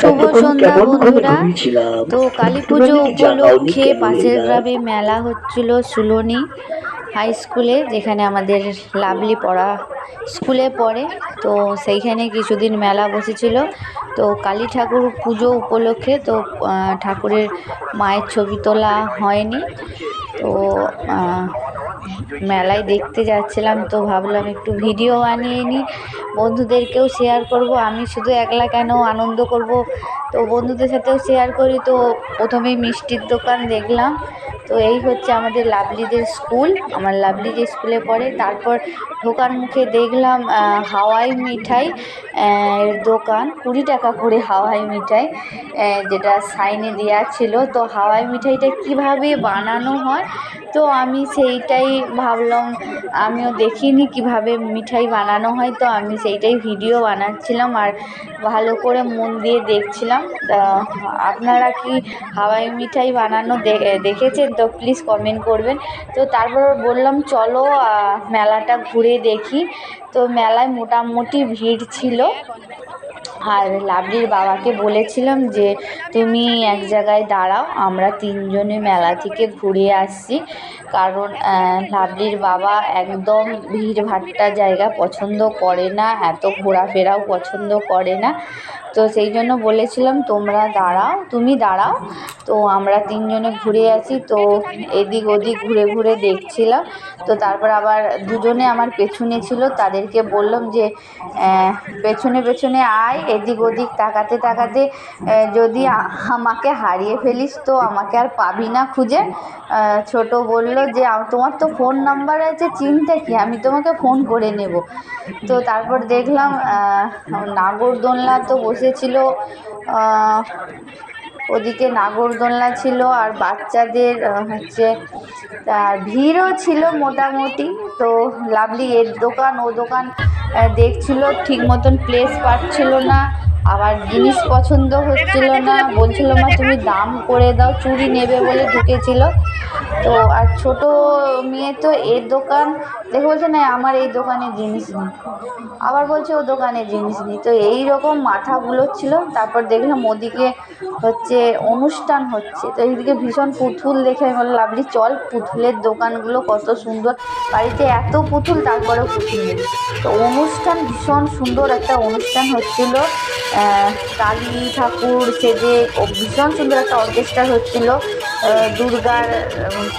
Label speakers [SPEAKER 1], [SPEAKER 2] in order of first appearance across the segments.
[SPEAKER 1] শুভ সন্ধ্যা বন্ধুরা। তো কালী পুজো উপলক্ষে পাশের গ্রামে মেলা হচ্ছিল সুলনি হাই স্কুলে যেখানে আমাদের লাভলি পড়া স্কুলে পড়ে। তো সেইখানে কিছুদিন মেলা বসেছিল। তো কালী ঠাকুর পুজো উপলক্ষে তো ঠাকুরের মায়ের ছবি তোলা হয়নি। তো মেলায় দেখতে যাচ্ছিলাম তো ভাবলাম একটু ভিডিও বানিয়ে নিই বন্ধুদেরকেও শেয়ার করব। আমি শুধু একলা কেন আনন্দ করব? তো বন্ধুদের সাথেও শেয়ার করি। তো প্রথমেই মিষ্টির দোকান দেখলাম। তো এই হচ্ছে আমাদের লাভলিদের স্কুল। আমার লাভলি যে স্কুলে পড়ে, তারপর ঢোকার মুখে দেখলাম হাওয়াই মিঠাই দোকান। কুড়ি টাকা করে হাওয়াই মিঠাই যেটা সাইনে দেওয়া ছিল। তো হাওয়াই মিঠাইটা কীভাবে বানানো হয়? তো আমি সেইটাই ভাবলাম, আমিও দেখিনি কীভাবে মিঠাই বানানো হয়। তো আমি সেইটাই ভিডিও বানাচ্ছিলাম আর ভালো করে মন দিয়ে দেখছিলাম। আপনারা কি হাওয়াই মিঠাই বানানো দেখেছেন? তো প্লিজ কমেন্ট করবেন। তো তারপর বললাম চলো মেলাটা ঘুরে দেখি। তো মেলায় মোটামুটি ভিড় ছিল। আর লাভলির বাবাকে বলেছিলাম যে তুমি এক জায়গায় দাঁড়াও আমরা তিনজনে মেলা থেকে ঘুরে আসছি। কারণ আহ, লাভলির বাবা একদম ভিড় ভাট্টা জায়গা পছন্দ করে না এত ঘোরাফেরাও পছন্দ করে না। তো সেই জন্য বলেছিলাম তোমরা দাঁড়াও তুমি দাঁড়াও। তো আমরা তিনজনে ঘুরে আছি তো এদিক ওদিক ঘুরে ঘুরে দেখছিলাম। তো তারপর আবার দুজনে আমার পেছনে ছিল তাদেরকে বললাম যে পেছনে পেছনে আয়, এদিক ওদিক তাকাতে তাকাতে যদি আমাকে হারিয়ে ফেলিস তো আমাকে আর পাবি না খুঁজে। ছোট বলল যে তোমার তো ফোন নাম্বার আছে, চিন্তা কি? আমি তোমাকে ফোন করে নেব। তো তারপর দেখলাম নাগরদোলনা তো বসেছিল ওদিকে নাগরদোলনা ছিল আর বাচ্চাদের হচ্ছে, আর ভিড়ও ছিল মোটামুটি। তো লাভলি এর দোকান, ও দোকান দেখছিল, ঠিক মতন প্লেস পাচ্ছিল না। আবার জিনিস পছন্দ হচ্ছিল না, বলছিল মা, তুমি দাম করে দাও, চুড়ি নেবে বলে ঢুকেছিল। তো আর ছোট মেয়ে তো এর দোকান, দেখে বলছে, না, আমার এই দোকানে জিনিস নেই। আবার বলছে, ও দোকানে জিনিস নেই। তো এই রকম মাথা ছিল, তারপর দেখলাম ওদিকে হচ্ছে অনুষ্ঠান হচ্ছে। তো এইদিকে ভীষণ পুতুল দেখে আমি বললাম লাভলি চল পুতুলের দোকানগুলো কত সুন্দর। বাড়িতে এত পুতুল, তারপরেও পুতুল তো অনুষ্ঠান ভীষণ সুন্দর একটা অনুষ্ঠান হচ্ছিল। কালী ঠাকুর সেজে ভীষণ সুন্দর একটা অর্কেস্ট্রা হচ্ছিল। দুর্গার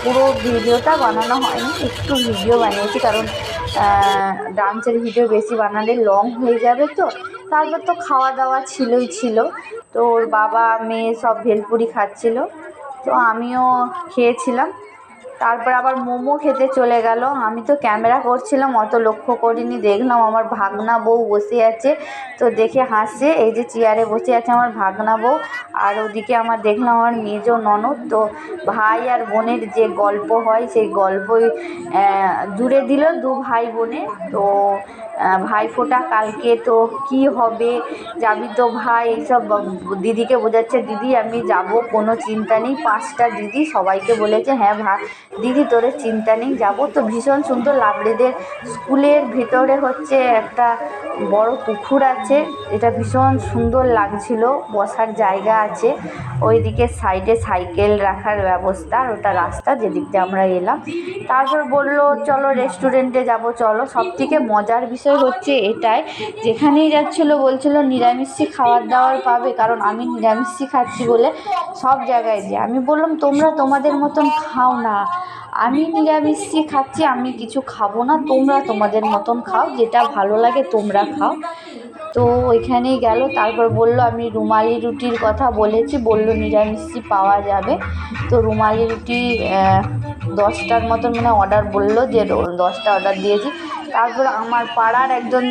[SPEAKER 1] পুরো ভিডিওটা বানানো হয়নি, একটু ভিডিও বানিয়েছি কারণ ডান্সের ভিডিও বেশি বানালে লং হয়ে যাবে তো। তারপর তো খাওয়া দাওয়া ছিলই ছিল। তো ওর বাবা, মেয়ে সব ভেলপুরি খাচ্ছিল। তো আমিও খেয়েছিলাম। তারপর আবার মোমো খেতে চলে গেল। আমি তো ক্যামেরা করছিলাম, অত লক্ষ্য করিনি। দেখলাম আমার ভাগনা বউ বসে আছে, তো দেখে হাসছে। এই যে চেয়ারে বসে আছে আমার ভাগনা বউ। আর ওদিকে আমার দেখলাম আমার মেজ ননদ। তো ভাই আর বোনের যে গল্প হয়, সেই গল্পই দূরে দিল দু ভাই বোনে। তো ভাইফোঁটা কালকে তো কি হবে? যাবি তো ভাই, এইসব দিদিকে বোঝাচ্ছে, দিদি, আমি যাব, কোনো চিন্তা নেই। পাঁচটা দিদি সবাইকে বলেছে হ্যাঁ ভা, দিদি তোদের চিন্তা নেই, যাব। তো ভীষণ সুন্দর লাভলিদের স্কুলের ভিতরে হচ্ছে একটা বড় পুকুর আছে। এটা ভীষণ সুন্দর লাগছিল, বসার জায়গা আছে। ওইদিকে সাইডে সাইকেল রাখার ব্যবস্থা আর ওটা রাস্তা যেদিক দিয়ে আমরা এলাম। তারপর বলল, চলো রেস্টুরেন্টে যাব, চলো। সব থেকে মজার বিষয় হচ্ছে এটাই। যেখানেই যাচ্ছিল বলছিল নিরামিষই খাবার দাবার পাবে, কারণ আমি নিরামিষই খাচ্ছি বলে সব জায়গায় যে আমি বললাম, তোমরা তোমাদের মতন খাও না। আমি নিরামিষই খাচ্ছি, আমি কিছু খাব না। তোমরা তোমাদের মতন খাও, যেটা ভালো লাগে তোমরা খাও। তো ওইখানেই গেল। তারপর বলল, আমি রুমালি রুটির কথা বলেছি, বলল নিরামিষই পাওয়া যাবে। তো রুমালি রুটি দশটার মতন মানে অর্ডার বলল যে দশটা অর্ডার দিয়েছি। তারপর আমার পাড়ার একজন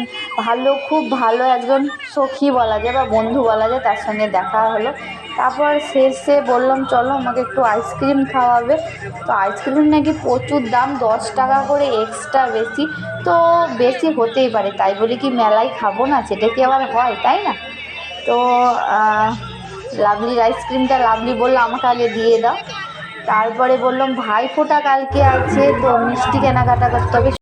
[SPEAKER 1] ভালো, খুব ভালো একজন সখী বলা যায় বা বন্ধু বলা যায়, তার সঙ্গে দেখা হলো। তারপর শেষে বললাম, চলো আমাকে একটু আইসক্রিম খাওয়াবে। তো আইসক্রিম নাকি প্রচুর দাম, দশ টাকা করে এক্সট্রা বেশি। তো বেশি হতেই পারে, তাই বলে কি মেলায় খাব না, সেটা কি আবার হয়, তাই না? তো লাভলির আইসক্রিমটা লাভলি বলল, আমাকে আগে দিয়ে দাও। তারপরে বললাম, ভাই ফোঁটা কালকে আছে, তো মিষ্টি কেনাকাটা করতে হবে।